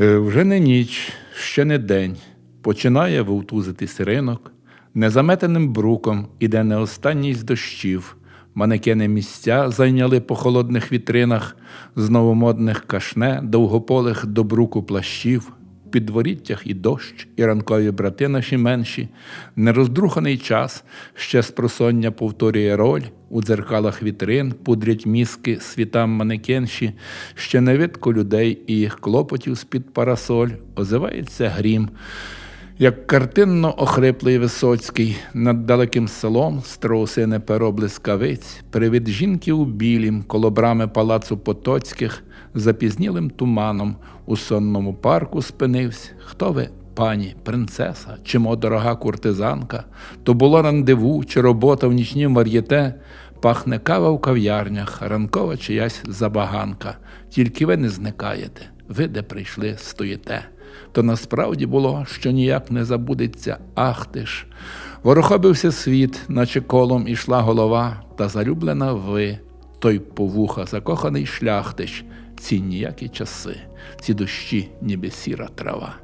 Е, Вже не ніч, ще не день. Починає вовтузитись ринок. Незаметеним бруком іде не останній з дощів. Манекени місця зайняли по холодних вітринах, з новомодних кашне, довгополих до бруку плащів. Підворіттях і дощ, і ранкові брати наші менші. Нероздруханий час ще спросоння повторює роль, у дзеркалах вітрин пудрять мізки світам манекенші, ще не видко людей і їх клопотів з-під парасоль, озивається грім. Як картинно охриплий Висоцький над далеким селом страусине перо блискавиць, привид жінки у білім, коло брами палацу Потоцьких, запізнілим туманом у сонному парку спинився. Хто ви, пані, принцеса, чи мо дорога куртизанка? То було рандеву, чи робота в нічнім вар'єте, пахне кава в кав'ярнях, ранкова чиясь забаганка. Тільки ви не зникаєте, ви де прийшли, стоїте то насправді було, що ніяк не забудеться, ах ти ж. Ворохобився світ, наче колом ішла голова, та залюблена ви, той повуха, закоханий шляхтич, ці ніякі часи, ці дощі, ніби сіра трава.